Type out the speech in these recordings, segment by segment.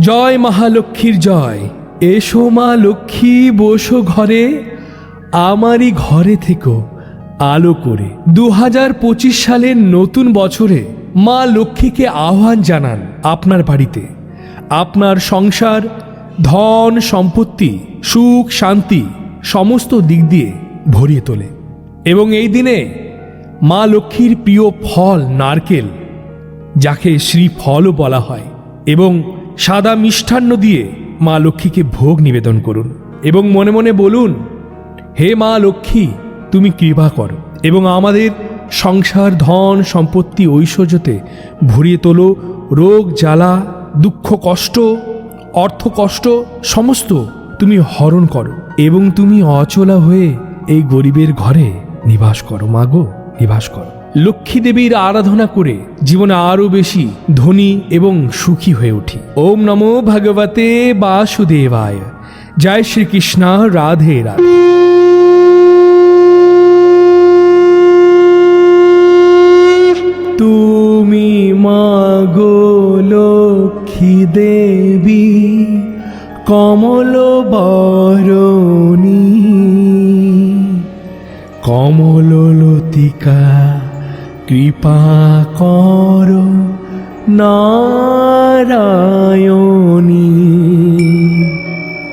জয় মহালক্ষ্মীর জয়। এসো মা লক্ষ্মী বসো ঘরে। আমারই ঘরে থেকো আলো করে। দু হাজার পঁচিশ সালের নতুন বছরে মা লক্ষ্মীকে আহ্বান জানান আপনার বাড়িতে। আপনার সংসার, ধন, সম্পত্তি, সুখ, শান্তি, সমস্ত দিক দিয়ে ভরিয়ে তোলে। এবং এই দিনে মা লক্ষ্মীর প্রিয় ফল নারকেল, যাকে শ্রীফলও বলা হয়, এবং সাদা মিষ্টান্ন দিয়ে মা লক্ষ্মীকে ভোগ নিবেদন করুন এবং মনে মনে বলুন, হে মা লক্ষ্মী, তুমি কৃপা করো এবং আমাদের সংসার, ধন, সম্পত্তি, ঐশ্বর্যতে ভরিয়ে তোলো। রোগ, জ্বালা, দুঃখ, কষ্ট, অর্থ, কষ্ট, সমস্ত তুমি হরণ করো এবং তুমি অচলা হয়ে এই গরিবের ঘরে নিবাস করো। মাগো নিবাস করো। লক্ষ্মী দেবীর আরাধনা করে জীবনে আরও বেশি ধনী এবং সুখী হয়ে উঠি। ওম নমো ভগবতে বাসুদেবায়। জয় শ্রীকৃষ্ণ, রাধে রাধে। তুমি মাগো লক্ষ্মী দেবী কমল বরণী কমল লতিকা কৃপা কর নারায়ণী।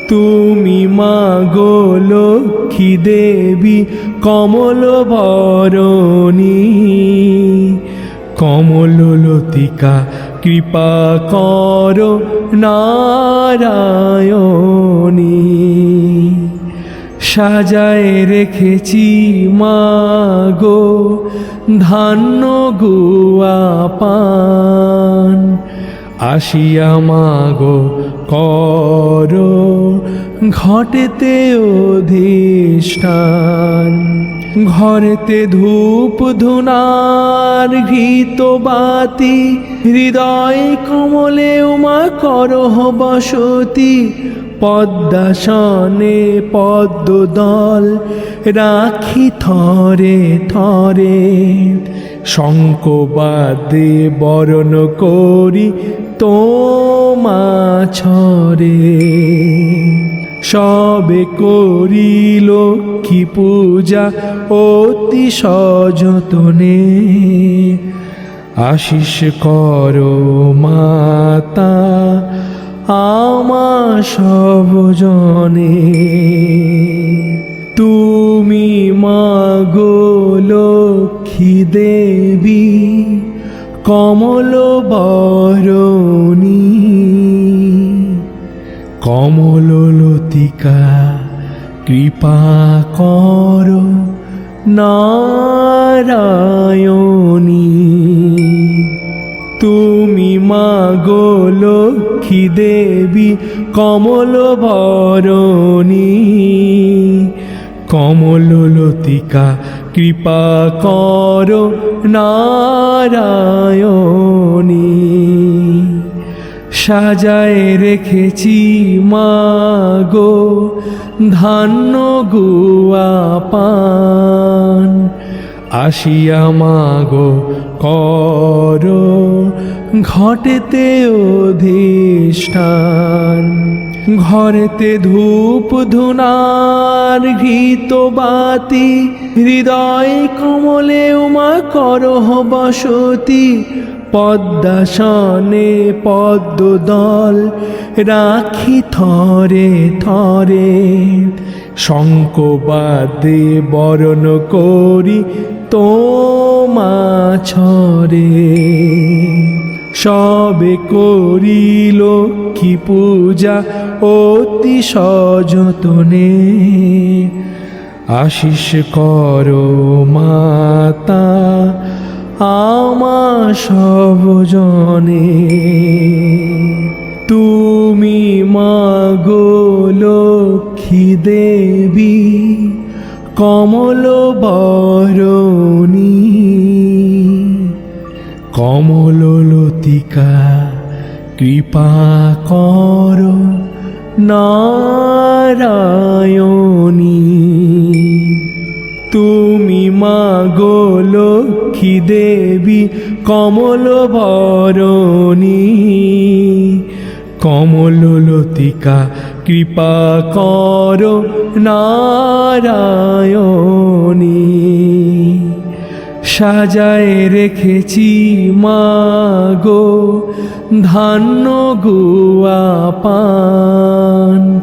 তুমি মাগো লক্ষ্মী দেবী কমল বরণী। কমল লতিকা কৃপা কর নারায়ণী। সাজায় রেখেছি মাগো ধান্য গুয়া পান। আসিয়া মাগো কর, ঘটেতে অধিষ্ঠান। ঘরেতে ধূপ ধুনার ঘৃত বাতি, হৃদয় কমলে উমা করহ বসতি। পদ্মাসনে পদ্মদল রাখি থরে থরে। শঙ্কবাদে বরণ করি তোমা ছরে সবে করি লক্ষ্মী পূজা অতি সযতনে। আশিস কর মাতা আমা সবজনে তুমি মাগো লক্ষ্মী দেবী কমল বরণী। কমল লতিকা কৃপা কর নারায়ণী। তুমি মাগো লক্ষ্মী দেবী, কমল বরণী কমল লতিকা, কৃপা কর নারায়ণী। সাজায় রেখেছি মাগো ধান্য গুয়া পান। আসিয়া মাগো, কর ঘটেতে অধিষ্ঠান। ঘরেতে ধূপ ধুনার ঘৃত বাতি, হৃদয় কমলে উমা করহ বসতি। পদ্মাসনে পদ্মদল রাখি থরে থরে। শঙ্কবাদে বরণ করি তোমা ছরে সবে করি লক্ষ্মী পূজা অতি সযতনে। আশিস করো মাতা আমা সবজনে। তুমি মাগো লক্ষ্মী দেবী। কমল বরণী। কমল লতিকা কৃপা কর নারায়ণী। তুমি মাগো লক্ষ্মী দেবী কমল বরণী। কমললতিকা, কৃপা কর নারায়ণী। সাজায় রেখেছি মাগো ধান্য গুয়া পান।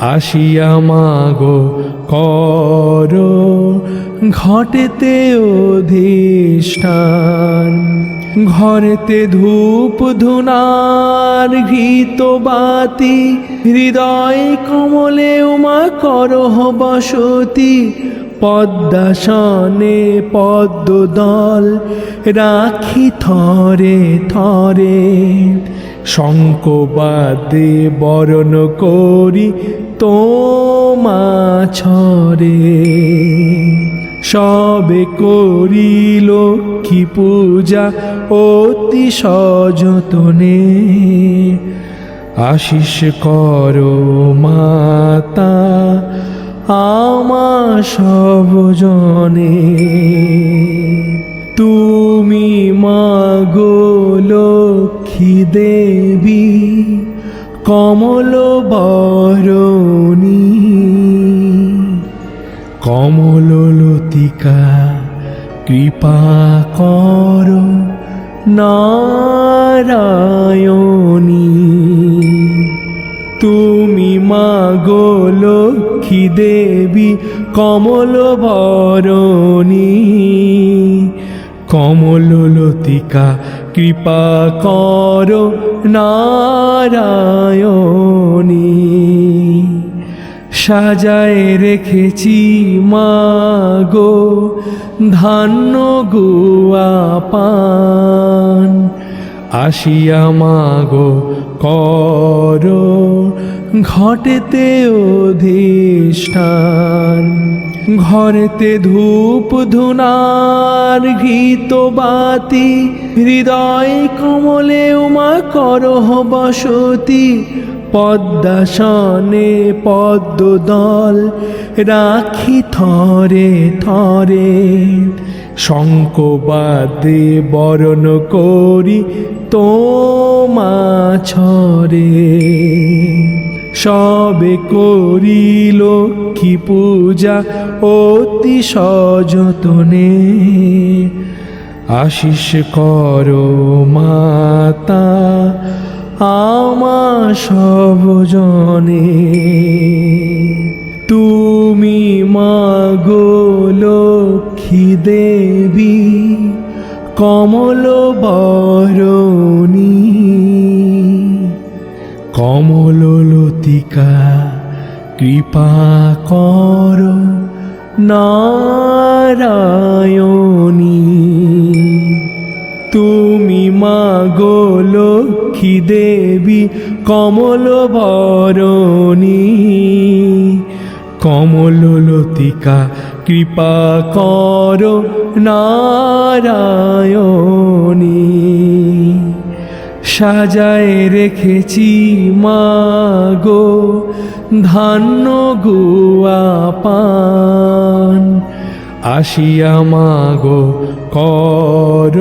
আসিয়া মা মাগো কর ঘটেতে অধিষ্ঠান। ঘরেতে ধূপ ধুনার ঘৃত বাতি, হৃদয় কমলে উমা করহ বসতি। পদ্মাসনে পদ্মদল রাখি থরে থরে। শঙ্কবাদে বরণ করি তোমা ছরে। সবে করি লক্ষ্মী পূজা অতি সযতনে। আশিস কর মাতা, আমা সবজনে তুমি মাগো লক্ষ্মী দেবী, কমল বরণী। কমললতিকা কৃপা কর নারায়ণী। তুমি মাগো লক্ষ্মী দেবী কমল বরণী কমললতিকা কৃপা কর নারায়ণী। সাজায় রেখেছি মাগো ধান্য গুয়া পান। আসিয়া মাগো, কর ঘটেতে অধিষ্ঠান। ঘরেতে ধূপ ধুনার ঘৃত বাতি, হৃদয় কমলে উমা করহ বসতি। পদ্মাসনে পদ্মদল রাখি থরে থরে। শঙ্কবাদে বরণ করি তোমা ছরে। সবে করি লক্ষ্মী পূজা অতি সযতনে। আশিস করো মাতা আমা সবজনে তুমি মাগো লক্ষ্মী দেবী কমল বরণী। কমললতিকা কৃপা কর নারায়ণী। তুমি মাগো লক্ষ্মী দেবী, কমল বরণী। কমললতিকা কৃপা কর নারায়ণী। সাজায় রেখেছি মাগো, ধান্য গুয়া পান। আসিয়া মাগো, কর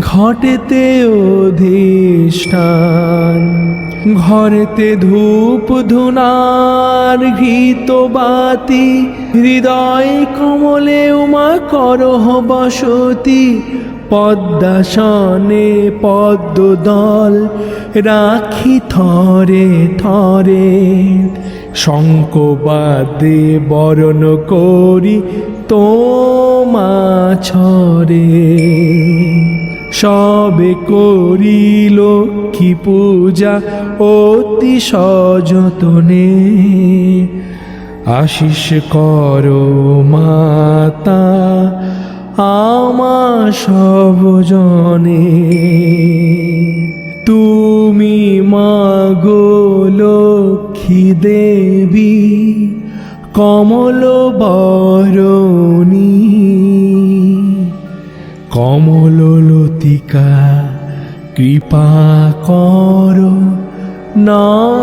ঘটেতে অধিষ্ঠান। ঘরেতে ধূপ ধুনার ঘৃত বাতি, হৃদয় কমলে উমা করহ বসতি। পদ্মাসনে পদ্মদল রাখি থরে থরে। শঙ্কবাদে বরণ করি তোমা ছরে সবে করি লক্ষ্মী পূজা অতি সযতনে। আশিস কর মাতা আমা সবজনে তুমি মাগো লক্ষ্মী দেবী কমল বরণী। কমললতিকা কৃপা কর নারায়ণী।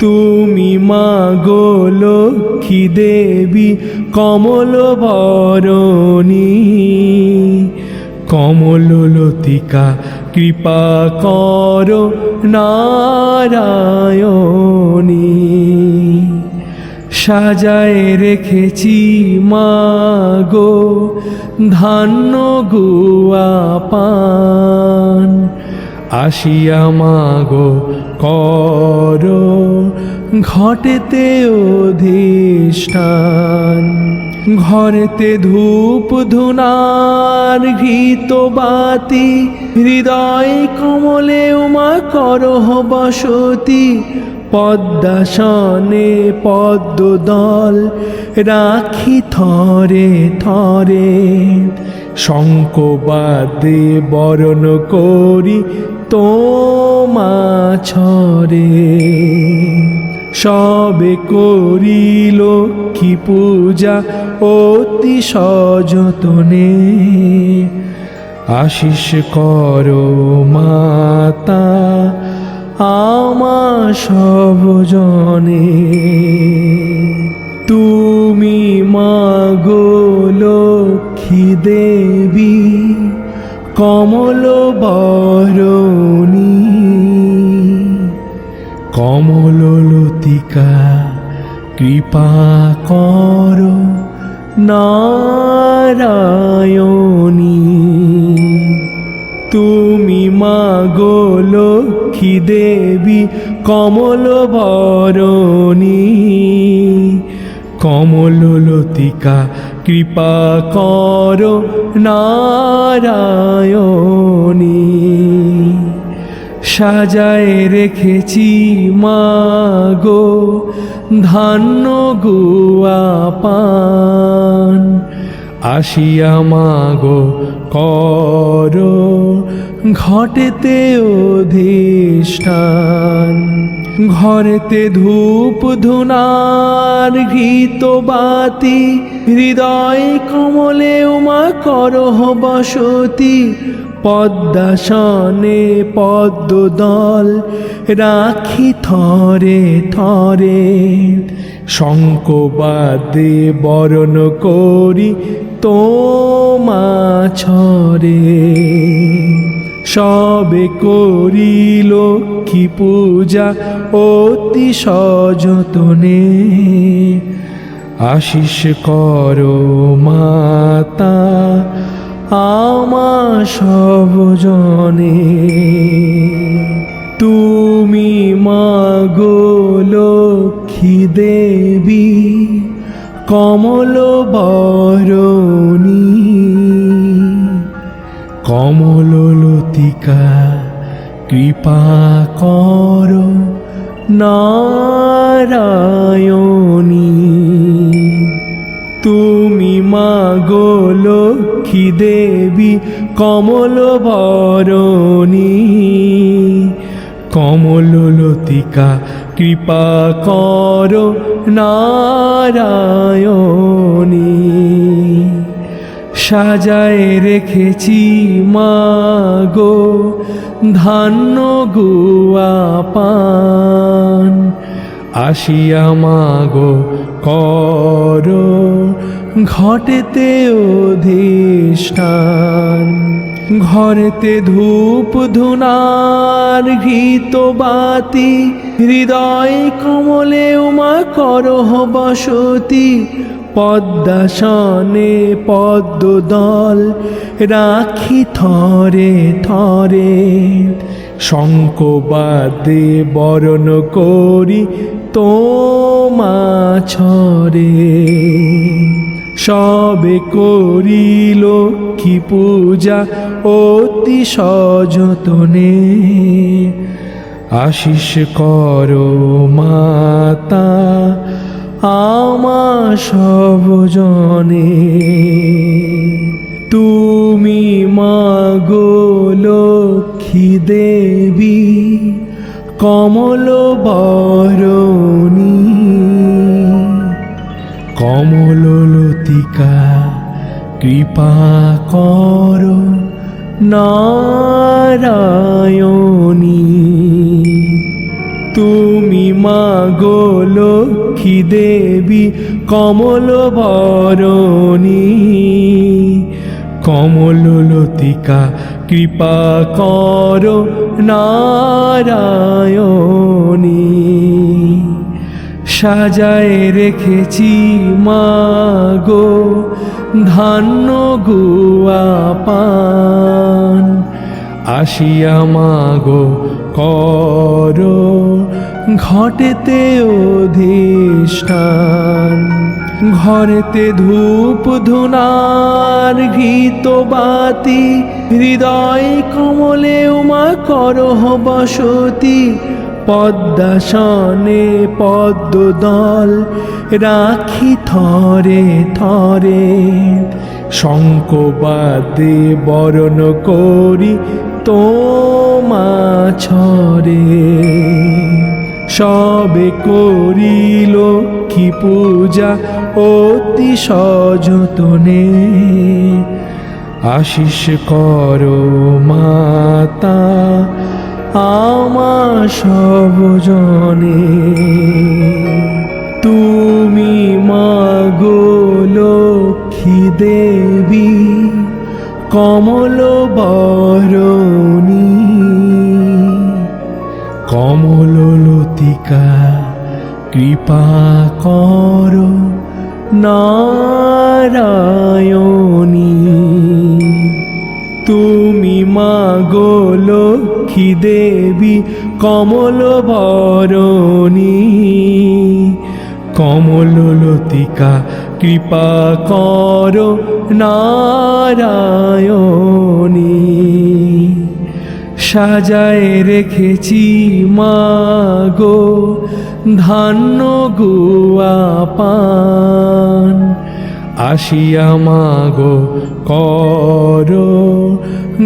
তুমি মাগো লক্ষ্মী দেবী কমল বরণী। কমললতিকা কৃপা কর নারায়ণী। সাজায় রেখেছি মাগো ধান্য গুয়া পান। আসিয়া মাগো কর ঘটেতে অধিষ্ঠান। ঘরেতে ধূপ ধুনার ঘৃত বাতি, হৃদয় কমলে উমা করহ বসতি। পদ্মাসনে পদ্মদল রাখি থরে থরে। শঙ্কবাদে বরণ করি তোমা ছরে সবে করি লক্ষ্মী পূজা অতি সযতনে। আশিস করো মাতা আমা সব জনে তুমি মাগো লক্ষ্মী দেবী, কমল বরণী। কমললতিকা কৃপা কর নারায়ণী। তুমি মাগো লক্ষ্মী দেবী, কমল বরণী। কমললতিকা, কৃপা কর নারায়ণী। সাজায় রেখেছি মাগো ধান্য গুয়া পান। আসিয়া মাগো কর, ঘটেতে অধিষ্ঠান। ঘরেতে ধূপ ধুনার ঘৃত বাতি, হৃদয় কমলে উমা করহ বসতি। পদ্মাসনে পদ্মদল রাখি থরে থরে। শঙ্কবাদে বরণ করি তোমা ছরে। সবে করি লক্ষ্মী পূজা অতি সযতনে। আশিস কর মাতা, আমা সব জনে তুমি মাগো লক্ষ্মী দেবী, কমল বরণী। কমললতিকা কৃপা কর নারায়ণী। তুমি মাগো লক্ষ্মী দেবী কমল বরণী কমললতিকা কৃপা কর নারায়ণী। সাজায় রেখেছি মাগো ধান্য গুয়া পান। আসিয়া মাগো কর, ঘটেতে অধিষ্ঠান। ঘরেতে ধূপ ধুনার ঘৃত বাতি, হৃদয় কমলে উমা করহ বসতি। পদ্মাসনে পদ্মদল রাখি থরে থরে। শঙ্কবাদে বরণ করি তোমা ছরে সবে করি লক্ষ্মী পূজা অতি সযতনে। আশিস কর মাতা আমা সব জনে। তুমি মাগো লক্ষ্মী দেবী কমল বরণী। কমললতিকা কৃপা কর নারায়ণী। তুমি মাগো লক্ষ্মী দেবী কমল বরণী। কমললতিকা কৃপা কর নারায়ণী। সাজায় রেখেছি মাগো ধান্য গুয়া পান। আসিয়া মাগো, কর ঘটেতে অধিষ্ঠান। ঘরেতে ধূপ ধুনার ঘিত বাতি, হৃদয় কমলে উমা করহ বসতি। পদ্মাসনে পদ্মদল রাখি থরে থরে। শঙ্কবাদে বরণ করি তোমা ছরে সবে করি লক্ষ্মী পূজা অতি সযতনে। আশিস করো মাতা আমার সবজনে। তুমি মাগো লক্ষ্মী দেবী কমল বরণী। কমললতিকা কৃপা কর নারায়ণী। তুমি মাগো লক্ষ্মী দেবী, কমল বরণী। কমললতিকা কৃপা কর নারায়ণী সাজায় রেখেছি মাগো ধান্য গুয়া পান। আসিয়া মাগো কর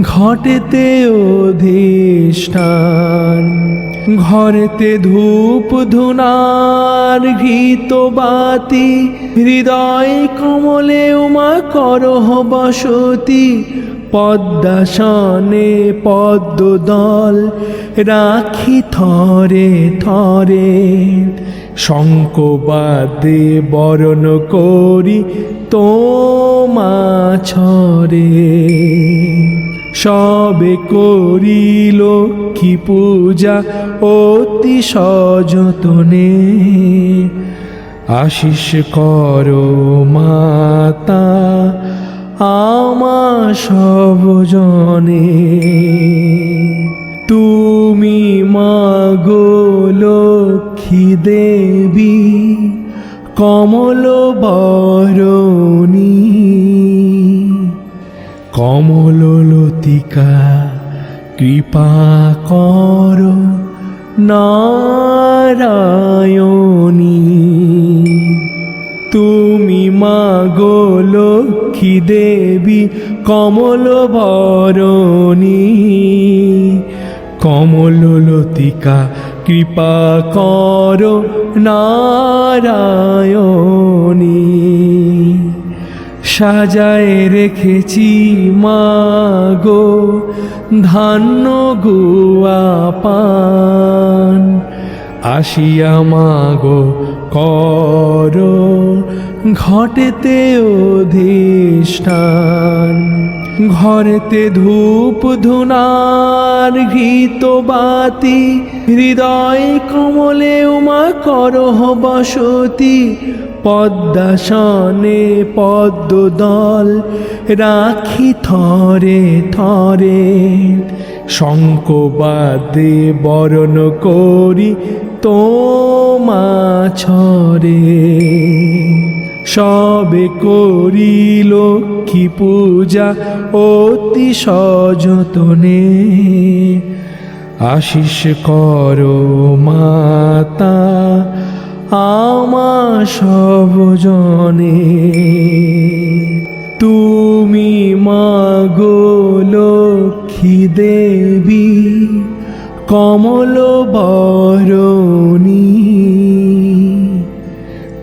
ঘটেতে অধিষ্ঠান। ঘরেতে ধূপ ধুনার ঘিত বাতি, হৃদয় কমলে উমা করহ বসতি। পদ্মাসনে পদ্মদল রাখি থরে থরে। শঙ্কবাদে বরণ করি তোমা ছরে। সবে করি লক্ষ্মী পূজা অতি সযতনে আশিস কর মাতা আমার সবজনে। তুমি মাগো লক্ষ্মী দেবী, কমল বরণী। কমললতিকা কৃপা কর। নারায়ণী তুমি মাগো লক্ষ্মী দেবী কমল বরণী কমললতিকা কৃপা কর নারায়ণী। সাজায় রেখেছি মাগো ধান্য গুয়া পান, আসিয়া মাগো কর, ঘটেতে অধিষ্ঠান। ঘরেতে ধূপ ধুনার ঘিত বাতি, হৃদয় কমলে উমা করহ বসতি পদ্মাসনে পদ্মদল রাখি থরে থরে। শঙ্কবাদে বরণ করি তোমা ছরে। সবে করি লক্ষ্মী পূজা অতি সযতনে। আশিস কর মাতা আমার সবজনে তুমি মাগো লক্ষ্মী দেবী কমল বরণী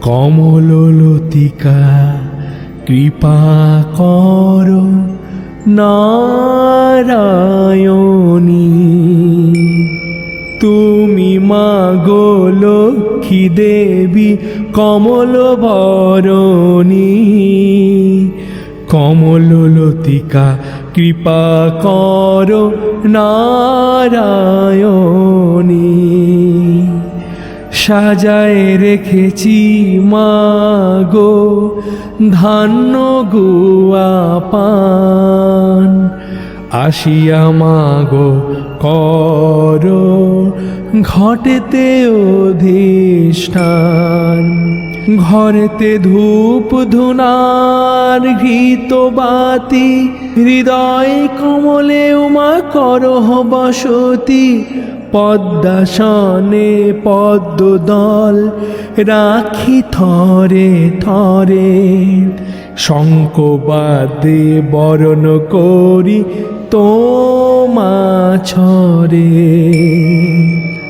কমললতিকা কৃপা কর নারায়ণী। তুমি মাগো লক্ষ্মী দেবী, কমল বরণী। কম কমললতিকা কৃপা কর নারায়ণী। সাজায় রেখেছি মাগো ধান্য গুয়া পান। আসিয়া মাগো কর ঘটেতে অধিষ্ঠান। ঘরেতে ধূপ ধুনার ঘৃত বাতি, হৃদয় কমলে উমা করহ বসতি। পদ্মাসনে পদ্মদল রাখি থরে থরে। শঙ্কবাদে বরণ করি তোমা ছরে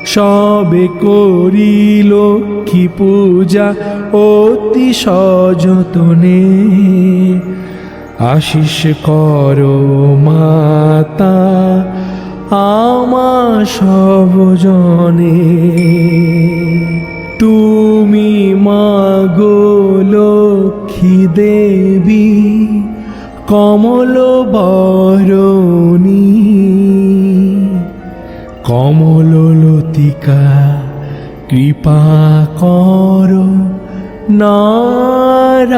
সবে করি লক্ষ্মী পূজা অতি সযতনে। আশিস করো মাতা আমা সবজনে। তুমি মাগো লক্ষ্মী দেবী কমল বরণী কমললতিকা কৃপা কর নারায়ণী।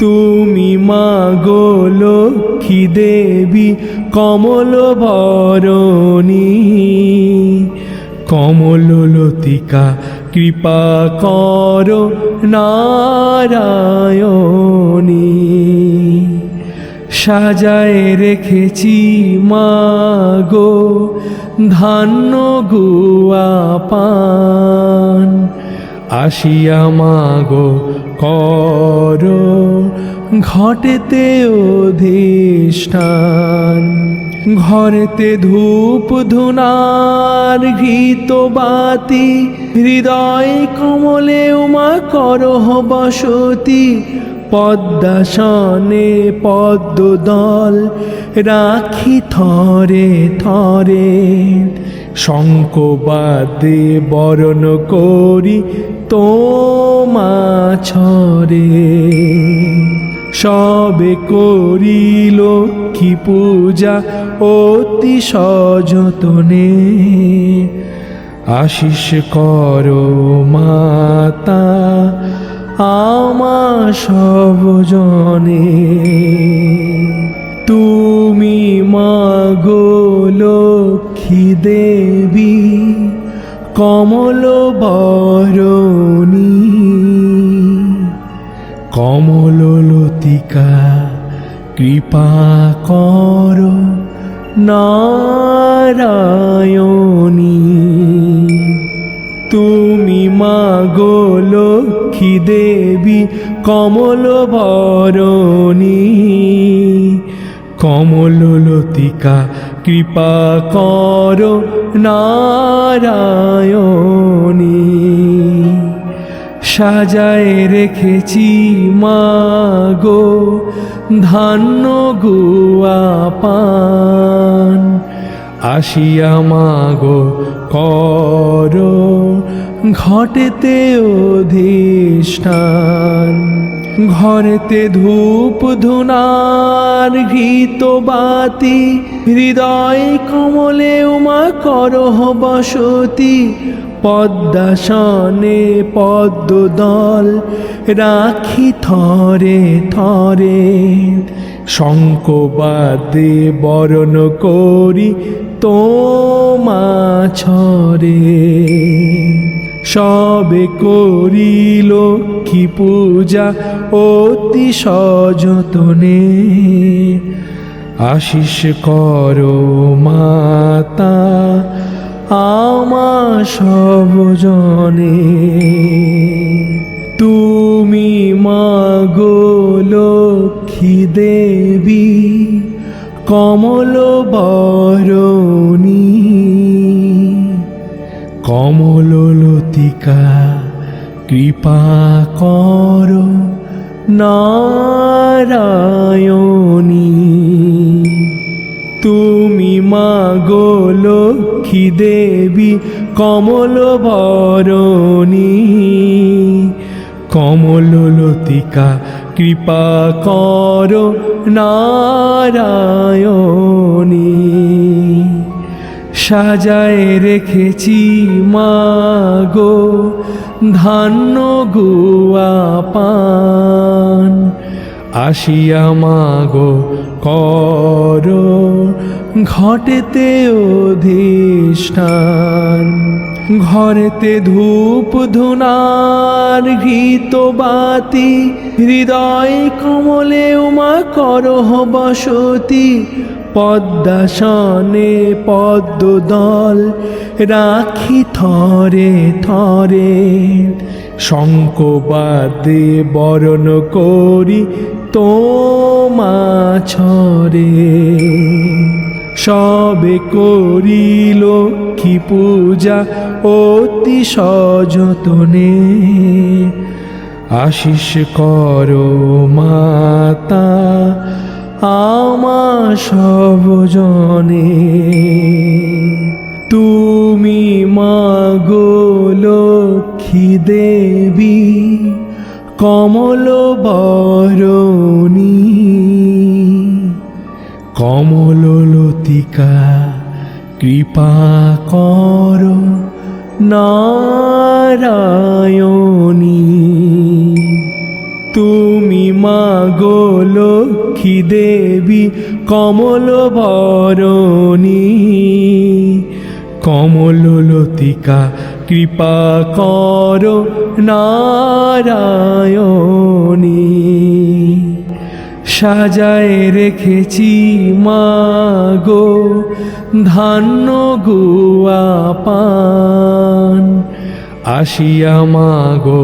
তুমি মাগো লক্ষ্মী দেবী কমল বরণী কমললতিকা কৃপা কর নারায়ণী। সাজায় রেখেছি মাগো ধান্য গুয়া পান। আসিয়া মাগো কর ঘটেতে অধিষ্ঠান, ঘরেতে ধূপ ধুনার ঘৃত বাতি, হৃদয় কমলে উমা করহ বসতি, পদ্মাসনে পদ্মদল রাখি থরে থরে। শঙ্কবাদে বরণ করি তোমা ছরে। সবে করি লক্ষ্মী পূজা অতি সযতনে। আশিস কর মাতা, আমা সবজনে। তুমি মাগো লক্ষ্মী দেবী, কমল বরণী। কমললতিকা কৃপা কর নারায়ণী। তুমি মাগো লক্ষ্মী দেবী কমল বরণী কমললতিকা কৃপা কর নারায়ণী। সাজায় রেখেছি মাগো ধান্য গুয়া পান। আসিয়া মাগো কর, ঘটেতে অধিষ্ঠান। ঘরেতে ধূপ ধুনার ঘৃত বাতি, হৃদয় কমলে উমা করহ বসতি। পদ্মাসনে পদ্মদল রাখি থরে থরে। শঙ্কবাদে বরণ করি তোমা ছরে। সবে করি লক্ষ্মী পূজা অতি সযতনে। আশিস কর মাতা আমা সবজনে তুমি মাগো লক্ষ্মী দেবী কমল বরণী। কমললতিকা কৃপা কর নারায়ণী। তুমি মাগো লক্ষ্মী দেবী কমল বরণী। কমললতিকা কৃপা কর নারায়ণী। সাজায় রেখেছি মাগো ধান্য গুয়া পান। আসিয়া মাগো, কর ঘটেতে অধিষ্ঠান। ঘরেতে ধূপ ধুনার ঘৃত বাতি, হৃদয় কমলে উমা করহ বসতি। পদ্মাসনে পদ্মদল রাখি থরে থরে। শঙ্কবাদে বরণ করি তোমা ছরে সবে করি লক্ষ্মী পূজা অতি সযতনে। আশিস করো মাতা আমা সবজনে। তুমি মাগো লক্ষ্মী দেবী কমল বরণী কমললতিকা কৃপা কর নারায়ণী। তুমি মাগো লক্ষ্মী দেবী কমল বরণী কমললতিকা কৃপা কর নারায়ণী। সাজায় রেখেছি মাগো ধান্য গুয়া পান। আসিয়া মাগো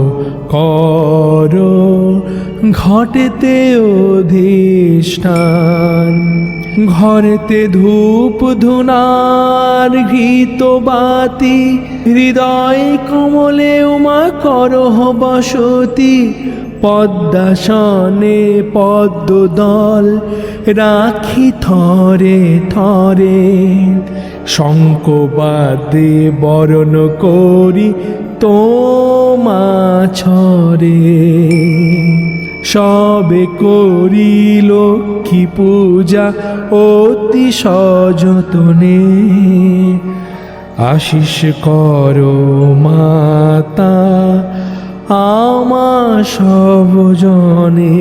কর ঘটেতে অধিষ্ঠান। ঘরেতে ধূপ ধুনার ঘৃত বাতি, হৃদয় কমলে উমা করহ বসতি। পদ্মাসনে পদ্মদল রাখি থরে থরে। শঙ্কবাদে বরণ করি তোমা ছরে। সবে করি লক্ষ্মী পূজা অতি সযতনে। আশিস কর মাতা আমা সবজনে